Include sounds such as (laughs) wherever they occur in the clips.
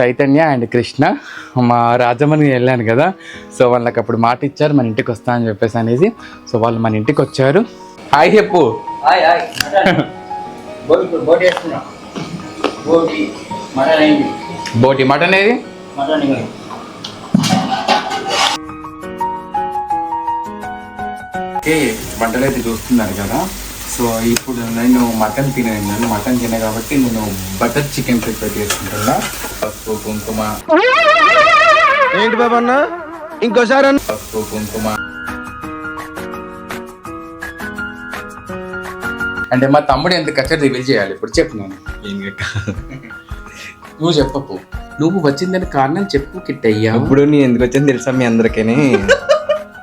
Chaitanya and Krishna. మా రాజమణి వెళ్ళాను కదా. సో వాళ్ళకి అప్పుడు మాట ఇచ్చారు మన ఇంటికి వస్తా అని చెప్పేసి అనేసి. సో వాళ్ళు మన ఇంటికి వచ్చారు. హాయ్ చెప్పు. బోటి మటన్ ఏది? మటన్ అయితే చూస్తున్నారు కదా. సో ఇప్పుడు నేను మటన్ తినేది నేను మటన్ తినే కాబట్టి నేను బటర్ చికెన్ ప్రిపేర్ చేసుకుంటున్నా. పసుపు కుంకుమ. ఏంటి బాబా అన్న ఇంకోసారి అన్న. పసుపు కుంకుమ. అంటే మా తమ్ముడు ఎంత కచ్చర్ రివీల్ చేయాలి? ఇప్పుడు చెప్పు నేను నువ్వు చెప్పకు. నువ్వు వచ్చిందని కారణం చెప్పు కిట్టయ్యా. ఇప్పుడు నీ ఎందుకు వచ్చింది తెలుసా మీ అందరికీ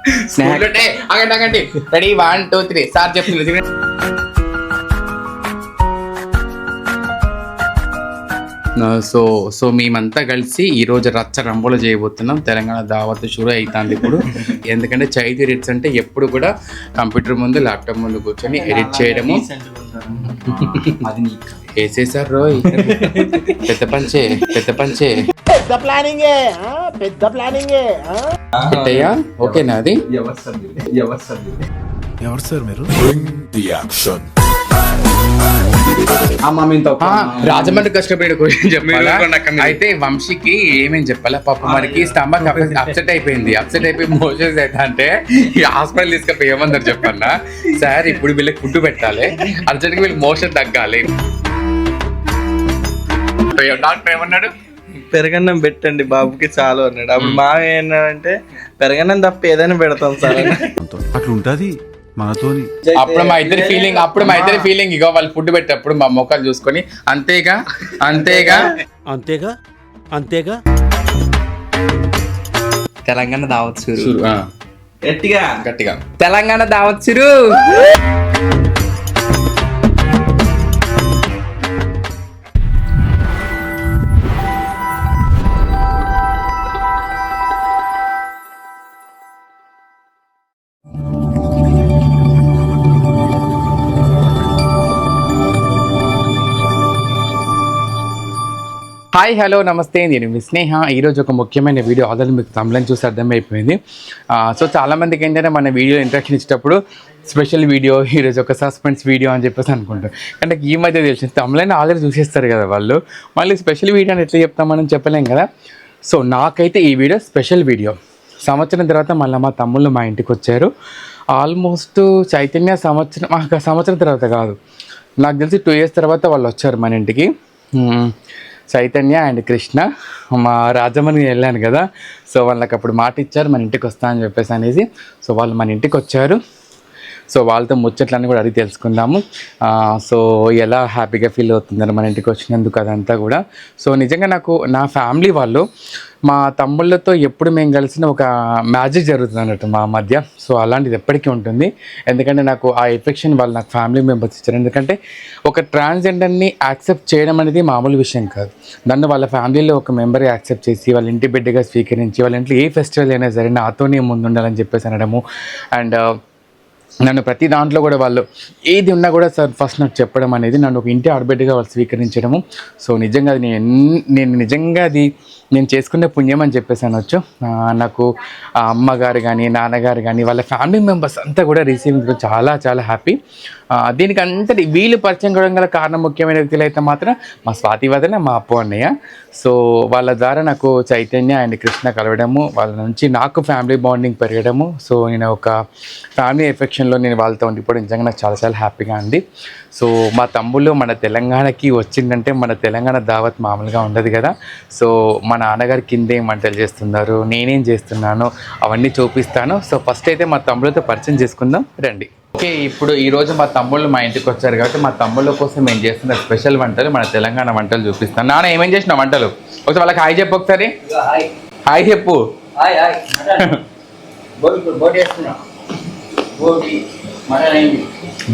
స్నాక్. ఆగండి ఆగండి. Ready? One two three. Sir చెప్తుంది సో సో మేమంతా కలిసి ఈ రోజు రచ్చ రంబోలు చేయబోతున్నాం. తెలంగాణ దావత్ షురు అవుతుంది ఇప్పుడు. (laughs) ఎందుకంటే చైతీ ఎడిట్స్ అంటే ఎప్పుడు కూడా కంప్యూటర్ ముందు ల్యాప్టాప్ ముందు కూర్చొని ఎడిట్ చేయడము. అది వేసేసారు రోయ్? పెద్ద పంచే పెద్ద పంచే. పెద్ద ప్లానింగే ఆ? పెద్ద ప్లానింగే ఆ? కిట్టయ్యా ఓకేనా అది? ఎవరు సార్ మీరు? అమ్మ మీతో ఆ, రాజమండ్రి కష్టపడి చెప్పాలా? అయితే వంశీకి ఏమేం చెప్పాలా? పాప మనకి స్టమక్ అప్సెట్ అయిపోయింది. అప్సెట్ అయిపోయి మోషన్స్ అయితే అంటే ఈ హాస్పిటల్ తీసుకపోయి ఏమన్నారు చెప్పన్నా. సార్ ఇప్పుడు వీళ్ళకి ఫుడ్ పెట్టాలి. అర్జెంట్గా వీళ్ళకి మోషన్ తగ్గాలి. డాక్టర్ ఏమన్నాడు? పెరగన్నం పెట్టండి బాబుకి చాలు అన్నాడు. అప్పుడు మా ఏంటంటే పెరగన్నం తప్ప ఏదైనా పెడతాం సార్ అని. అట్లుంటది. మనతోని. అప్పుడు మా ఇద్దరి ఫీలింగ్ అప్పుడు మా ఇద్దరి ఫీలింగ్ ఇగో వాళ్ళు ఫుడ్ పెట్టేటప్పుడు మా మొక్కలు చూసుకొని అంతేగా? అంతేగా? అంతేగా? అంతేగా? తెలంగాణ దావత్ గట్టిగా. గట్టిగా. తెలంగాణ దావత్ హాయ్ హలో నమస్తే. నేను మీ స్నేహ. ఈరోజు ఒక ముఖ్యమైన వీడియో. ఆల్రెడీ మీకు తమిళని చూసి అర్థమైపోయింది. సో చాలామందికి ఏంటంటే మన వీడియో ఇంట్రాక్షన్ ఇచ్చేటప్పుడు స్పెషల్ వీడియో ఈరోజు ఒక సస్పెన్స్ వీడియో అని చెప్పేసి అనుకుంటాం అంటే ఈ మధ్య తెలిసింది తమిళని ఆల్రెడీ చూసేస్తారు కదా వాళ్ళు. మళ్ళీ స్పెషల్ వీడియో అని ఎట్లా చెప్తామని చెప్పలేం కదా. సో నాకైతే ఈ వీడియో స్పెషల్ వీడియో. సంవత్సరం తర్వాత మళ్ళీ మా తమ్ముళ్ళు మా ఇంటికి వచ్చారు. ఆల్మోస్ట్ చైతన్య సంవత్సరం సంవత్సరం తర్వాత కాదు. నాకు తెలిసి టూ ఇయర్స్ తర్వాత వాళ్ళు వచ్చారు మన ఇంటికి. చైతన్య అండ్ కృష్ణ. మా రాజమని వెళ్ళాను కదా. సో వాళ్ళకి అప్పుడు మాట ఇచ్చారు మన ఇంటికి వస్తా అని చెప్పేసి అనేసి. సో వాళ్ళు మన ఇంటికి వచ్చారు. సో వాళ్ళతో ముచ్చట్లన్నీ కూడా అడిగి తెలుసుకుందాము. సో ఎలా హ్యాపీగా ఫీల్ అవుతున్నారు మన ఇంటికి వచ్చినందుకు అదంతా కూడా. సో నిజంగా నాకు నా ఫ్యామిలీ వాళ్ళు మా తమ్ముళ్ళతో ఎప్పుడు మేము కలిసిన ఒక మ్యాజిక్ జరుగుతుంది అన్నట్టు మా మధ్య. సో అలాంటిది ఎప్పటికీ ఉంటుంది. ఎందుకంటే నాకు ఆ ఎఫెక్షన్ వాళ్ళు నాకు ఫ్యామిలీ మెంబర్స్ ఇచ్చారు. ఎందుకంటే ఒక ట్రాన్స్జెండర్ని యాక్సెప్ట్ చేయడం అనేది మామూలు విషయం కాదు. నన్ను వాళ్ళ ఫ్యామిలీలో ఒక మెంబర్ యాక్సెప్ట్ చేసి వాళ్ళ ఇంటి బిడ్డగా స్వీకరించి వాళ్ళ ఇంట్లో ఏ ఫెస్టివల్ అయినా సరే నాతోనే ముందుండాలని చెప్పేసి అనడము. అండ్ నన్ను ప్రతి దాంట్లో కూడా వాళ్ళు ఏది ఉన్నా కూడా సార్ ఫస్ట్ నాకు చెప్పడం అనేది నన్ను ఒక ఇంటి ఆడబిడ్డగా వాళ్ళు స్వీకరించడము. సో నిజంగా అది నేను నేను నిజంగా అది నేను చేసుకునే పుణ్యం అని చెప్పేసి అనొచ్చు. నాకు ఆ అమ్మగారు కానీ నాన్నగారు కానీ వాళ్ళ ఫ్యామిలీ మెంబర్స్ అంతా కూడా రిసీవింగ్ చాలా చాలా హ్యాపీ. దీనికి అంతటి వీళ్ళు పరిచయం కావడం గల కారణం ముఖ్యమైన వ్యక్తులు అయితే మాత్రం మా స్వాతి వదన మా అప్పు అన్నయ్య. సో వాళ్ళ ద్వారా నాకు చైతన్య అండ్ కృష్ణ కలవడము వాళ్ళ నుంచి నాకు ఫ్యామిలీ బాండింగ్ పెరగడము. సో నేను ఒక ఫ్యామిలీ ఎఫెక్షన్లో నేను వాళ్ళతో ఉండిపోవడం నిజంగా నాకు చాలా చాలా హ్యాపీగా ఉంది. సో మా తమ్ముళ్ళు మన తెలంగాణకి వచ్చిందంటే మన తెలంగాణ దావత్ మామూలుగా ఉండదు కదా. సో మా నాన్నగారు కింద ఏం వంటలు చేస్తున్నారు నేనేం చేస్తున్నాను అవన్నీ చూపిస్తాను. సో ఫస్ట్ అయితే మా తమ్ముళ్ళతో పరిచయం చేసుకుందాం రండి. ఓకే ఇప్పుడు ఈ రోజు మా తమ్ముళ్ళు మా ఇంటికి వచ్చారు కాబట్టి మా తమ్ముళ్ళ కోసం మేము చేస్తున్న స్పెషల్ వంటలు మన తెలంగాణ వంటలు చూపిస్తాను. నాన్న ఏమేం చేసిన వంటలు? ఒకసారి వాళ్ళకి హాయ్ చెప్పు ఒకసారి. హాయ్. చెప్పు.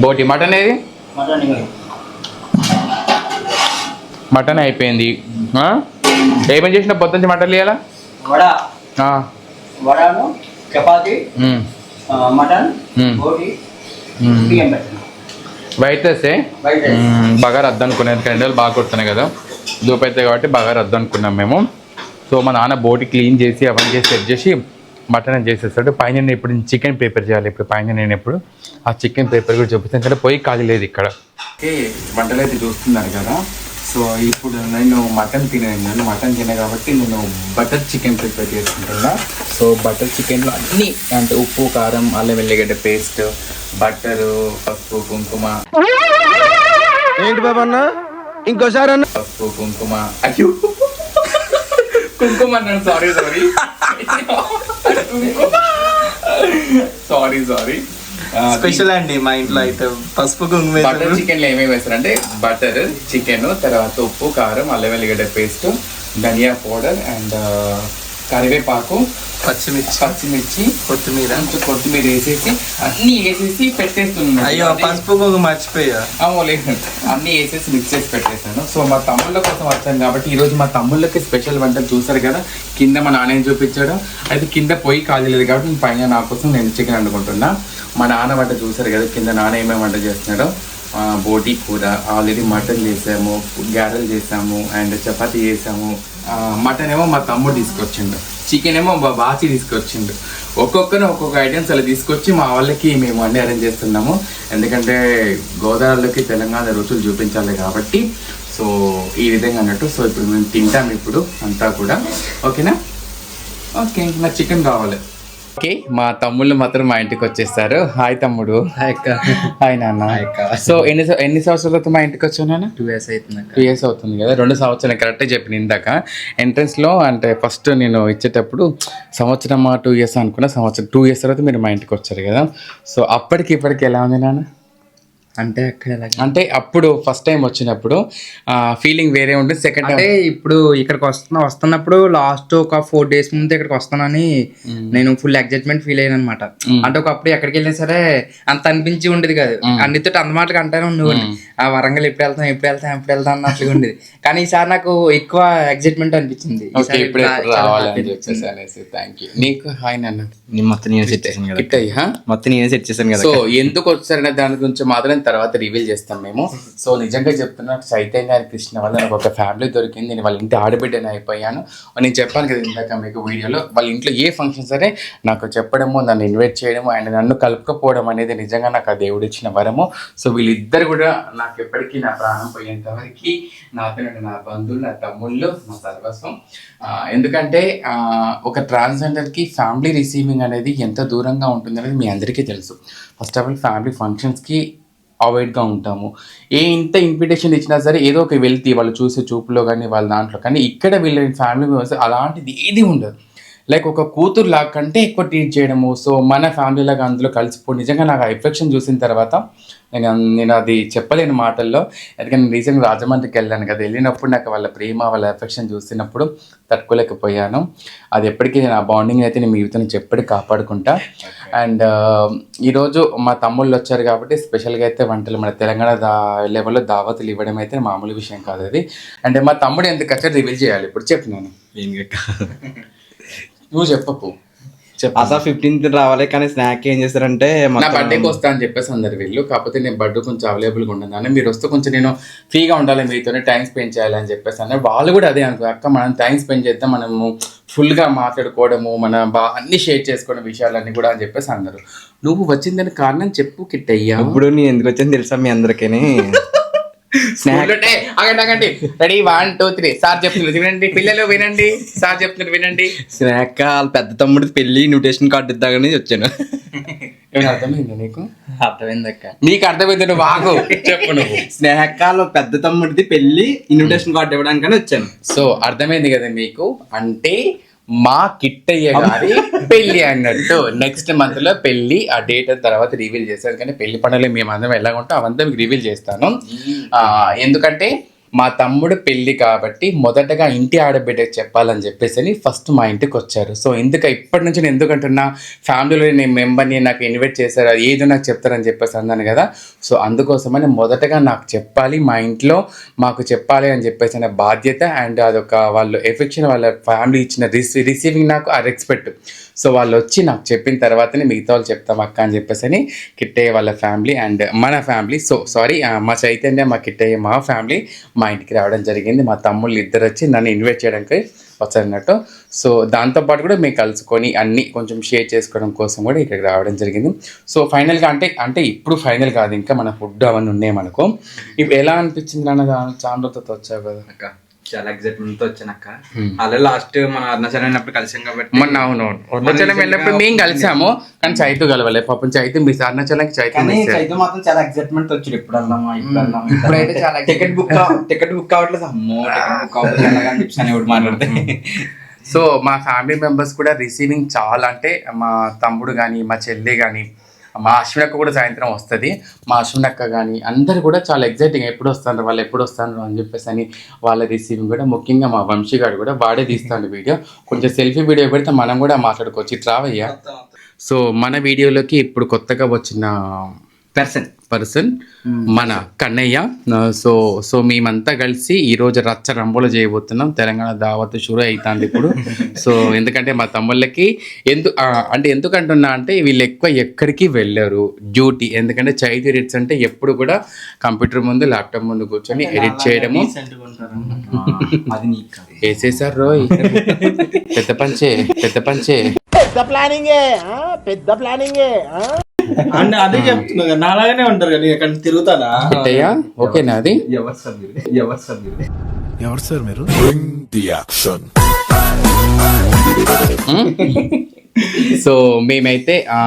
బోటి మటన్ ఏది? మటన్ అయిపోయింది? ఏమేం చేసిన పొద్దుంచి మటన్ ఇవ్వాలా వడ. వడను చపాతి మటన్. బోటి బియ్యం పెట్టిన. వైట్ రైసే బాగా రద్దు అనుకునేది రెండు రోజులు బాగా కొడుతున్నాయి కదా. దూపు అవుతుంది కాబట్టి బాగా రద్దు అనుకున్నాం మేము. సో మా నాన్న బోటి క్లీన్ చేసి అవన్నీ చేసి సెట్ చేసి మటన్ చేసేస్తాడు. పైన నేను ఇప్పుడు చికెన్ ప్రిపేర్ చేయాలి ఇప్పుడు పైన నేను ఇప్పుడు ఆ చికెన్ ప్రిపేర్ కూడా చూపిస్తాను. ఎందుకంటే పొయ్యి ఖాళీ లేదు ఇక్కడ. వంటలు అయితే చూస్తున్నారు కదా. సో ఇప్పుడు నేను మటన్ తినేను మటన్ తినే కాబట్టి నేను బటర్ చికెన్ ప్రిపేర్ చేసుకుంటున్నా. సో బటర్ చికెన్లో అన్నీ అంటే ఉప్పు కారం అల్లం వెల్లిగడ్డ పేస్ట్ బట్టరు పసుపు కుంకుమ. ఏంటి బాబా ఇంకోసారి అన్న. పసుపు కుంకుమ. అయ్యో. కుంకుమ అన్నాను sorry sorry sorry sorry special (laughs) అండి మా ఇంట్లో అయితే పసుపు కుంకుమ బటర్. చికెన్లో ఏమేమి వేస్తారంటే బటర్ చికెన్ తర్వాత ఉప్పు కారం అల్లం వెల్లిగడ్డ పేస్ట్ ధనియా పౌడర్ అండ్ కరివేపాకు పచ్చిమిర్చి పచ్చిమిర్చి కొత్తిమీర. కొంచెం కొత్తిమీర వేసేసి అన్ని వేసేసి పెట్టేస్తున్నాను అయ్యో పసుపు మర్చిపోయా. లేదు. అన్ని వేసేసి మిక్స్ చేసి పెట్టేశాను. సో మా తమ్ముళ్ళ కోసం వచ్చాను కాబట్టి ఈ రోజు మా తమ్ముళ్ళకి స్పెషల్ వంటలు చూసారు కదా? కింద మా నాన్న చూపించాడు. అయితే కింద పొయ్యి ఖాళీ లేదు కాబట్టి నేను పైన నా కోసం నేను చికెన్ వండుకుంటున్నా. మా నాన్న వంట చూసారు కదా కింద నాన్న ఏమేమి వంట చేస్తున్నాడో? బోటి కూర ఆల్రెడీ మటన్ చేసాము గారెలు చేసాము అండ్ చపాతీ చేసాము. మటన్ ఏమో మా తమ్ముడు తీసుకొచ్చిండు. చికెన్ ఏమో మా బాచి తీసుకొచ్చిండు. ఒక్కొక్కరు ఒక్కొక్క ఐటమ్స్ అలా తీసుకొచ్చి మా వాళ్ళకి మేము అన్ని అరేంజ్ చేస్తున్నాము. ఎందుకంటే గోదావరిలోకి తెలంగాణ రుచులు చూపించాలి కాబట్టి. సో ఈ విధంగా అన్నట్టు. సో ఇప్పుడు మేము తింటాం ఇప్పుడు అంతా కూడా. ఓకేనా ఓకే నాకు చికెన్ కావాలి. ఓకే మా తమ్ముళ్ళు మాత్రం మా ఇంటికి వచ్చేస్తారు. హాయ్ తమ్ముడు. హాయ్ నాన్న. సో ఎన్ని ఎన్ని సంవత్సరాలతో మా ఇంటికి వచ్చావు నాన్న? టూ ఇయర్స్ అవుతుంది టూ ఇయర్స్ అవుతుంది కదా. రెండు సంవత్సరాలు కరెక్టే చెప్పిన ఇందాక. ఎంట్రన్స్లో అంటే ఫస్ట్ నేను ఇచ్చేటప్పుడు సంవత్సరం టూ ఇయర్స్ అనుకున్నా సంవత్సరం టూ ఇయర్స్ తర్వాత మీరు మా ఇంటికి వచ్చారు కదా. సో అప్పటికి ఇప్పటికి ఎలా ఉంది నాన్న? అంటే అక్కడ అంటే అప్పుడు ఫస్ట్ టైం వచ్చినప్పుడు ఫీలింగ్ వేరే ఉంటుంది. సెకండ్ అంటే ఇప్పుడు ఇక్కడికి వస్తున్నా వస్తున్నప్పుడు లాస్ట్ ఒక ఫోర్ డేస్ ముందు ఇక్కడికి వస్తానని నేను ఫుల్ ఎగ్జైట్మెంట్ ఫీల్ అయ్యాను అనమాట అంటే ఒకప్పుడు ఎక్కడికి వెళ్ళినా సరే అంత అనిపించి ఉండేది కాదు. అన్నితో అంత మాటలు అంటానే ఉండేవాడిని. ఆ వరంగల్ ఎప్పుడు వెళ్తాం ఎప్పుడు వెళ్తాం ఎప్పుడు వెళ్తాం అన్నట్లుగా ఉండేది. కానీ ఈసారి నాకు ఎక్కువ ఎగ్జైట్మెంట్ అనిపించింది. నీకు హాయ్ నాన్న. మొత్తం నేను సెట్ చేశాను కదా. ఇట్టయ్య, హా? మొత్తం నేనే సెట్ చేశాను కదా. సో ఎందుకు వచ్చారనే దాని గురించి మాత్రం తర్వాత రివీల్ చేస్తాం మేము. సో నిజంగా చెప్తున్నా చైతన్య గారి కృష్ణ వల్ల నాకు ఒక ఫ్యామిలీ దొరికింది. నేను వాళ్ళ ఇంటి ఆడబిడ్డని అయిపోయాను. నేను చెప్పాను కదా ఇందాక మీకు వీడియోలో వాళ్ళ ఇంట్లో ఏ ఫంక్షన్ సరే నాకు చెప్పడము నన్ను ఇన్వైట్ చేయడము అండ్ నన్ను కలుపుకపోవడం అనేది నిజంగా నాకు ఆ దేవుడు ఇచ్చిన వరము. సో వీళ్ళిద్దరు కూడా నాకు ఎప్పటికీ నా ప్రాణం పోయేంత వరకు నాతో నా బంధువులు నా తమ్ముళ్ళు నా సర్వస్వం. ఎందుకంటే ఒక ట్రాన్స్జెండర్కి ఫ్యామిలీ రిసీవింగ్ అనేది ఎంత దూరంగా ఉంటుంది అనేది మీ అందరికీ తెలుసు. ఫస్ట్ ఆఫ్ ఆల్ ఫ్యామిలీ ఫంక్షన్స్కి అవాయిడ్గా ఉంటాము. ఏ ఇంత ఇన్విటేషన్ ఇచ్చినా సరే ఏదో ఒక వెళ్తే వాళ్ళు చూసే చూపులో కానీ వాళ్ళ దాంట్లో కానీ ఇక్కడ వీళ్ళ ఫ్యామిలీ మెంబర్స్ అలాంటిది ఏది ఉండదు. లైక్ ఒక కూతురు లాగా కంటే ఎక్కువ ట్రీట్ చేయడము సో మన ఫ్యామిలీ లాగా అందులో కలిసిపోయి నిజంగా నాకు ఆ ఎఫెక్షన్ చూసిన తర్వాత నేను నేను అది చెప్పలేని మాటల్లో. ఎందుకంటే నేను రీసెంట్గా రాజమండ్రికి వెళ్ళాను కదా వెళ్ళినప్పుడు నాకు వాళ్ళ ప్రేమ వాళ్ళ ఎఫెక్షన్ చూసినప్పుడు తట్టుకోలేకపోయాను. అది ఎప్పటికీ నేను ఆ బాండింగ్ అయితే నేను మీ జీవితం ఎప్పటికీ కాపాడుకుంటా. అండ్ ఈరోజు మా తమ్ముళ్ళు వచ్చారు కాబట్టి స్పెషల్గా అయితే వంటలు మన తెలంగాణ దా లెవెల్లో దావతులు ఇవ్వడం అయితే మామూలు విషయం కాదు అది. అండ్ మా తమ్ముడు ఎందుకు వచ్చాడు రివీల్ చేయాలి. ఇప్పుడు చెప్పు నేను నువ్వు చెప్పకు. చెప్పు అసలు ఫిఫ్టీన్త్ రావాలి కానీ స్నాక్ ఏం చేస్తారంటే నా బర్త్డేకి వస్తా అని చెప్పేసి అందరు వీళ్ళు. కాకపోతే నేను బర్త్డే కొంచెం అవైలబుల్గా ఉండను మీరు వస్తే కొంచెం నేను ఫ్రీగా ఉండాలి మీతోనే టైం స్పెండ్ చేయాలి అని చెప్పేసి అన్నారు. వాళ్ళు కూడా అదే అనుకో అక్క మనం టైం స్పెండ్ చేద్దాం మనము ఫుల్గా మాట్లాడుకోవడము మన బా అన్ని షేర్ చేసుకోవడం విషయాలన్నీ కూడా అని చెప్పేసి అన్నారు. నువ్వు వచ్చిందని కారణం చెప్పు కిట్టయ్యా. ఇప్పుడు నేను ఎందుకు వచ్చాను తెలుసా మీ అందరికీ అగండి ready? One two three. Sir చెప్తున్నారు. వినండి. పిల్లలు వినండి. సార్ చెప్తున్నారు. వినండి. స్నాక్ వాళ్ళ పెద్ద తమ్ముడి పెళ్ళి ఇన్విటేషన్ కార్డు ఇద్దామని వచ్చాను. అర్థమైంది నీకు? అర్థమైంది అక్క. నీకు అర్థమైంది నువ్వు ఆగు. చెప్పు నువ్వు. స్నేహక్ వాళ్ళ పెద్ద తమ్ముడిది పెళ్ళి ఇన్విటేషన్ కార్డు ఇవ్వడానికని వచ్చాను. సో అర్థమైంది కదా మీకు? అంటే మా కిట్టయ్య గారి పెళ్ళి అన్నట్టు. నెక్స్ట్ మంత్లో పెళ్ళి ఆ డేట్ తర్వాత రివీల్ చేస్తాను కానీ పెళ్ళి పండుగలు మేము అందరం ఎలా ఉంటే అవంతా మీకు రివీల్ చేస్తాను ఆ, ఎందుకంటే మా తమ్ముడు పెళ్ళి కాబట్టి మొదటగా ఇంటి ఆడబిడ్డకి చెప్పాలని చెప్పేసి అని ఫస్ట్ మా ఇంటికి వచ్చారు. సో ఎందుకు ఇప్పటి నుంచి నేను ఎందుకంటున్నా ఫ్యామిలీలో నేను మెంబర్ని నాకు ఇన్వైట్ చేశారు ఏదో నాకు చెప్తారని చెప్పేసి అన్నాను కదా. సో అందుకోసమని మొదటగా నాకు చెప్పాలి మా ఇంట్లో మాకు చెప్పాలి అని చెప్పేసి అనే బాధ్యత అండ్ అదొక వాళ్ళు ఎఫెక్షన్ వాళ్ళ ఫ్యామిలీ ఇచ్చిన రిసీ రిసీవింగ్ నాకు ఆ రెస్పెక్ట్. సో వాళ్ళు వచ్చి నాకు చెప్పిన తర్వాతనే మిగతా వాళ్ళు చెప్తాం అక్క అని చెప్పేసి అని కిట్టయ్య వాళ్ళ ఫ్యామిలీ అండ్ మన ఫ్యామిలీ. సో సారీ మా చైతన్య మా కిట్టయ్య మా ఫ్యామిలీ మా మా ఇంటికి రావడం జరిగింది. మా తమ్ముళ్ళు ఇద్దరు వచ్చి నన్ను ఇన్వైట్ చేయడానికి వచ్చారన్నట్టు. సో దాంతోపాటు కూడా మేము కలుసుకొని అన్ని కొంచెం షేర్ చేసుకోవడం కోసం కూడా ఇక్కడికి రావడం జరిగింది. సో ఫైనల్గా అంటే అంటే ఇప్పుడు ఫైనల్ కాదు. ఇంకా మన ఫుడ్ అవన్నీ ఉన్నాయి మనకు. ఇప్పుడు ఎలా అనిపించింది అన్న చాలా రోజులతో వచ్చావు కదా. అక్క చాలా ఎక్సైట్మెంట్తో వచ్చానక్క అలా లాస్ట్ మన అరుణాచలం అయినప్పుడు కలిసాం కాబట్టి మొన్న అవును అరుణాచలం వెళ్ళినప్పుడు మేము కలిసాము కానీ చైతు కలవలే. పాపం చైతు మిస్ అరుణాచలంకి చైతు కానీ మాత్రం చాలా ఎక్సైట్మెంట్ వచ్చాడు ఇప్పుడు వెళ్దామా ఇప్పుడు వెళ్దామా ఇప్పుడైతే చాలా టికెట్ బుక్ టికెట్ బుక్ అవ్వట్లేదు అమ్మో టికెట్ బుక్ అవ్వట్లేదు ఎలాగా అని చెప్పి అని మాట్లాడితే. సో మా ఫ్యామిలీ మెంబర్స్ కూడా రిసీవింగ్ చాలా అంటే మా తమ్ముడు కానీ మా చెల్లి కానీ మా అశ్వినక్క కూడా సాయంత్రం వస్తుంది. మా అశ్వినక్క కానీ అందరు కూడా చాలా ఎగ్జైటింగ్ ఎప్పుడు వస్తారు వాళ్ళు ఎప్పుడు వస్తారు అని చెప్పేసి అని వాళ్ళ రిసీవింగ్ కూడా ముఖ్యంగా మా వంశీ గారు కూడా వాడే తీస్తాడు వీడియో కొంచెం సెల్ఫీ వీడియో పెడితే మనం కూడా మాట్లాడుకోవచ్చు. ఇట్లా రావయ్యా? సో మన వీడియోలోకి ఇప్పుడు కొత్తగా వచ్చిన పర్సన్ పర్సన్ మన కన్నయ్య. సో సో మేమంతా కలిసి ఈ రోజు రచ్చ రంబోలు చేయబోతున్నాం. తెలంగాణ దావత్ షురు అవుతుంది ఇప్పుడు. (laughs) సో ఎందుకంటే మా తమ్ముళ్ళకి ఎందు అంటే ఎందుకంటున్నా అంటే వీళ్ళు ఎక్కువ ఎక్కడికి వెళ్ళరు. డ్యూటీ. ఎందుకంటే చైతీ ఎడిట్స్ అంటే ఎప్పుడు కూడా కంప్యూటర్ ముందు ల్యాప్టాప్ ముందు కూర్చొని ఎడిట్ చేయడము. (laughs) అది నీకు కాదు. వేసేసారు రోయ్. (laughs) పెద్ద పంచే పెద్ద పంచే. పెద్ద ప్లానింగే ఆ? పెద్ద ప్లానింగే ఆ? అంటే అదే చెప్తున్నా కదా, నాలాగానే ఉంటారు కదా ఇక్కడ తిరుగుతానా పెట్టయ్యా? ఓకేనా అది? ఎవరు సార్ మీరు? ఎవరు సార్ మీరు? ఎవరు సార్ మీరు? సో మేమైతే ఆ,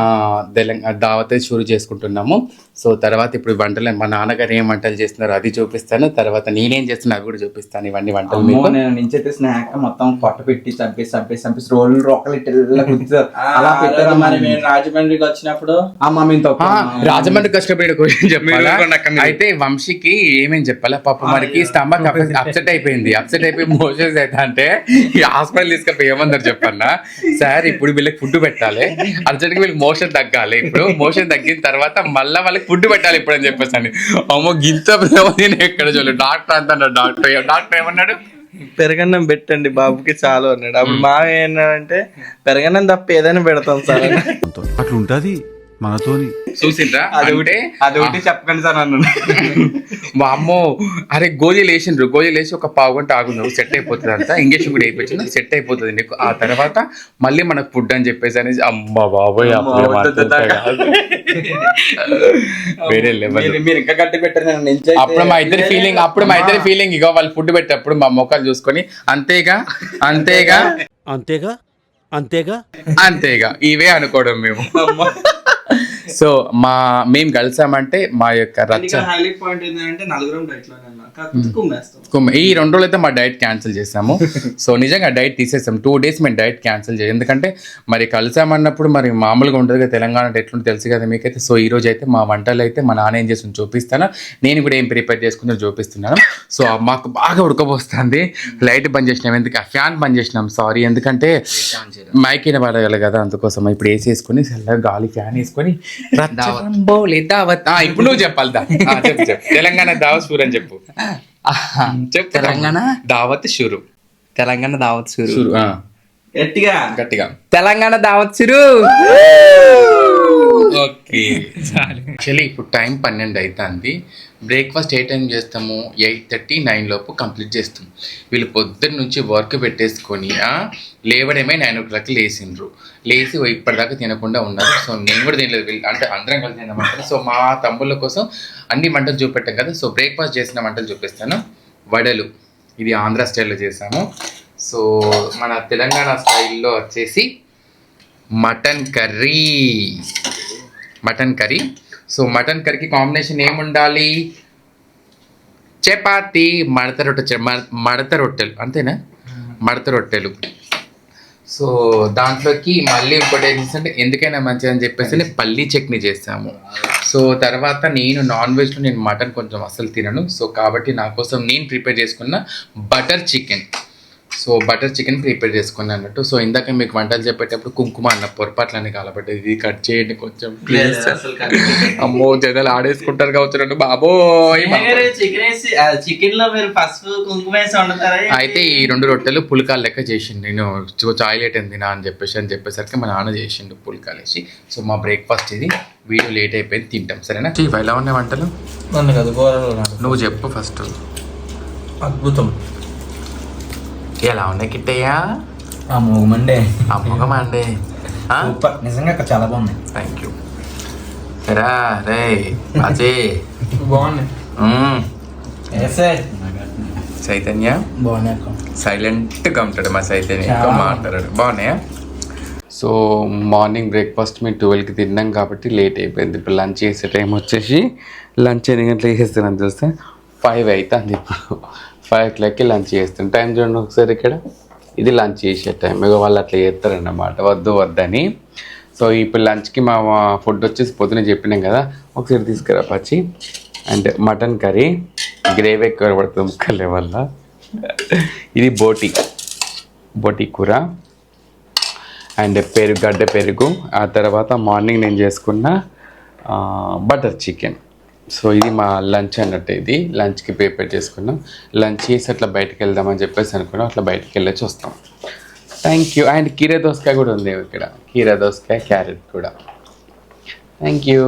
తెలంగాణ దావత్ షూరు చేసుకుంటున్నాము. సో తర్వాత ఇప్పుడు వంటలు మా నాన్నగారు ఏం వంటలు చేస్తున్నారు అది చూపిస్తాను. తర్వాత నేనేం చేస్తున్నా అవి కూడా చూపిస్తాను ఇవన్నీ వంటలు నేను నుంచైతే స్నాక్ మొత్తం పొట్ట పెట్టి చంపేసి చంపేసి చంపేసి రోల్ రొక్కలు ఇట్లా కూర్చుతారు అలా పెట్టారు మరి? మేము రాజమండ్రికి వచ్చినప్పుడు? అమ్మ మేము ఆ, రాజమండ్రి కష్టపడి క్వశ్చన్ చెప్పాలా? అయితే వంశీకి ఏమేం చెప్పాలా? పాప మరికి స్టమక్ అప్సెట్ అయిపోయింది. అప్సెట్ అయిపోయి మోషన్స్ అయితే అంటే ఈ హాస్పిటల్ తీసుకపోయి ఏమన్నారు చెప్పన్నా సార్ ఇప్పుడు వీళ్ళకి ఫుడ్ పెట్టాలి. అర్జెంట్గా వీళ్ళకి మోషన్ తగ్గాలి ఇప్పుడు. మోషన్ తగ్గిన తర్వాత మళ్ళీ వాళ్ళకి ఫుడ్ పెట్టాలి ఇప్పుడు అని చెప్పేసి అని. అమ్మో గింత నేను ఎక్కడ చూడలేదు. డాక్టర్ అంటున్నాడు డాక్టర్ డాక్టర్ ఏమన్నాడు? పెరగన్నం పెట్టండి బాబుకి చాలు అన్నాడు. అప్పుడు మా ఏంటంటే పెరగన్నం తప్ప ఏదైనా పెడతాం సార్ అని. మనతోని. చూసిండ్రా అదొకటి అదొకటి చెప్పకండి సార్ నన్ను. అమ్మో అరే గోళీలు వేసిండ్రు గోళీలు వేసి ఒక పావు గంట ఆగున్నావు సెట్ అయిపోతుంది అంతా. ఇంజక్షన్ కూడా అయిపోయింది సెట్ అయిపోతుంది నీకు. ఆ తర్వాత మళ్ళీ మనకు ఫుడ్ అని చెప్పేసి అనేసి అమ్మ బాబోయ్. వేరే లెవెల్. మీరు- ఇంకా గట్టి పెట్టారు అప్పుడు మా ఇద్దరి ఫీలింగ్ అప్పుడు మా ఇద్దరి ఫీలింగ్ ఇక వాళ్ళు ఫుడ్ పెట్టేటప్పుడు మా మొక్కలు చూసుకొని అంతేగా అంతేగా. అంతేగా? అంతేగా? అంతేగా. ఇవే అనుకోవడం మేము. సో మా మేము కలిసామంటే మా యొక్క రచ్చ హైలైట్ పాయింట్ ఏంటంటే నలుగురం ఈ రెండు రోజులు అయితే మా డైట్ క్యాన్సిల్ చేసాము. (laughs) సో నిజంగా డైట్ తీసేసాం. టూ డేస్ మేము డైట్ క్యాన్సిల్ చేయాలి ఎందుకంటే మరి కలిసామన్నప్పుడు మరి మామూలుగా ఉంటుంది కదా తెలంగాణ అంటే ఎట్లుంటే తెలుసు కదా మీకైతే. సో ఈ రోజు అయితే మా వంటలు అయితే మా నాన్న ఏం చేసి చూపిస్తాను. నేను కూడా ఏం ప్రిపేర్ చేసుకున్నా చూపిస్తున్నాను. సో మాకు బాగా ఉడకపోస్తుంది. లైట్ బంద్ చేసినాం. ఎందుకు? ఫ్యాన్ బంద్ చేసినాం. సారీ ఎందుకంటే మైక్ పడగల కదా. అందుకోసం ఇప్పుడు ఏసీ వేసుకొని చల్లగా గాలి ఫ్యాన్ వేసుకొని దావత్. ఇప్పుడు నువ్వు చెప్పాలి దా. ఆ, చెప్పు చెప్పు. తెలంగాణ దావత్ షూర్ అని చెప్పు. చెప్పు తెలంగాణ? దావత్ షురు తెలంగాణ దావత్ సురు. షురు ఆ, గట్టిగా. గట్టిగా. తెలంగాణ దావత్ సురు. ఓకే. యాక్చువల్లీ ఇప్పుడు టైం పన్నెండు అవుతుంది బ్రేక్ఫాస్ట్ ఏ టైం చేస్తాము? ఎయిట్ థర్టీ నైన్ లోపు కంప్లీట్ చేస్తాం. వీళ్ళు పొద్దున్న నుంచి వర్క్ పెట్టేసుకొని ఆ, లేవడమే నైన్ ఓ క్లాక్ లేచిండ్రు లేచి ఇప్పటిదాకా తినకుండా ఉన్నారు. సో నేను కూడా తినలేదు. వీళ్ళు అంటే అందరం కలిసి తినమంటారు. సో మా తమ్ముళ్ళ కోసం అన్ని వంటలు చూపెట్టాం కదా. సో బ్రేక్ఫాస్ట్ చేసిన వంటలు చూపిస్తాను. వడలు. ఇది ఆంధ్ర స్టైల్లో చేసాము. సో మన తెలంగాణ స్టైల్లో వచ్చేసి mutton curry. Mutton curry. So mutton కర్రీకి కాంబినేషన్ ఏముండాలి? చపాతి మడత రొట్టె మడత రొట్టెలు. అంతేనా? మడత రొట్టెలు. సో దాంట్లోకి మళ్ళీ ఇంకోటి ఏంటంటే ఎందుకైనా మంచిది అని చెప్పేసి పల్లీ చట్నీ చేస్తాము. సో తర్వాత నేను నాన్ వెజ్లో నేను మటన్ కొంచెం అస్సలు తినను. సో కాబట్టి నా కోసం నేను ప్రిపేర్ చేసుకున్న butter chicken. So butter chicken prepare చేసుకున్నాను అన్నట్టు. సో ఇందాక మీకు వంటలు చెప్పేటప్పుడు కుంకుమ అన్న పొరపాట్లని కాలబట్టి ఇది కట్ చేయండి కొంచెం ప్లీజ్ అమ్మో జనాలు ఆడేసుకుంటారు కావచ్చు బాబోయ్. చికెన్లో మీరు పసుపు కుంకుమ అయితే ఈ రెండు రొట్టెలు పుల్కాలు లెక్క చేసిండు. నేను చాయిలెట్ అని తినా అని చెప్పేసి అని చెప్పేసరికి మా నాన్న చేసిండు పుల్కాలు వేసి. సో మా బ్రేక్ఫాస్ట్ ఇది. వీడియో లేట్ అయిపోయింది తింటాం. సరేనా? ఇవి ఎలా ఉన్నాయి వంటలు? నన్ను కదా నువ్వు చెప్పు ఫస్ట్. అద్భుతం. ఎలా ఉన్నాయి కిట్టయ్యా ఆ మూగమండే అమ్మగమా అండి సూపర్ నిజంగా అక్కడ చాలా బాగుంది థ్యాంక్ యూ రా రే అజయ్. వేసే చైతన్య బాగున్నాయి సైలెంట్గా ఉంటాడు మా చైతన్య ఎక్కువ మాట్లాడాడు బాగున్నాయా సో మార్నింగ్ బ్రేక్ఫాస్ట్ మేము ట్వెల్వ్కి తిన్నాం కాబట్టి లేట్ అయిపోయింది. ఇప్పుడు లంచ్ చేసే టైం వచ్చేసి లంచ్ ఎన్ని గంటలకు చేస్తానని చూస్తే ఫైవ్ అవుతుంది ఇప్పుడు. ఫైవ్ ఓ క్లాక్కి లంచ్ చేస్తాను టైం చూడండి ఒకసారి ఇక్కడ. ఇది లంచ్ చేసే టైం. ఇక వాళ్ళు అట్లా చేస్తారన్నమాట. వద్దు వద్దని. సో ఇప్పుడు లంచ్కి మా ఫుడ్ వచ్చేసి పొద్దున చెప్పినాం కదా. ఒకసారి తీసుకురా పచ్చి. And mutton curry. గ్రేవీ ఎక్కువ పడుతుంది ముక్కలే వల్ల. ఇది బోటి. బోటి కూర. అండ్ పెరుగు గడ్డ పెరుగు. ఆ తర్వాత మార్నింగ్ నేను చేసుకున్న బటర్ చికెన్. సో ఇది మా లంచ్ అన్నట్టు ఇది. లంచ్కి ప్రిపేర్ చేసుకున్నాం. లంచ్ చేసి అట్లా బయటకు వెళ్దామని చెప్పేసి అనుకున్నాం. అట్లా బయటకు వెళ్ళొచ్చి వస్తాం. థ్యాంక్ యూ అండ్ కీరా దోసకాయ కూడా ఉంది ఇక్కడ. కీర దోసకాయ క్యారెట్ కూడా. Thank you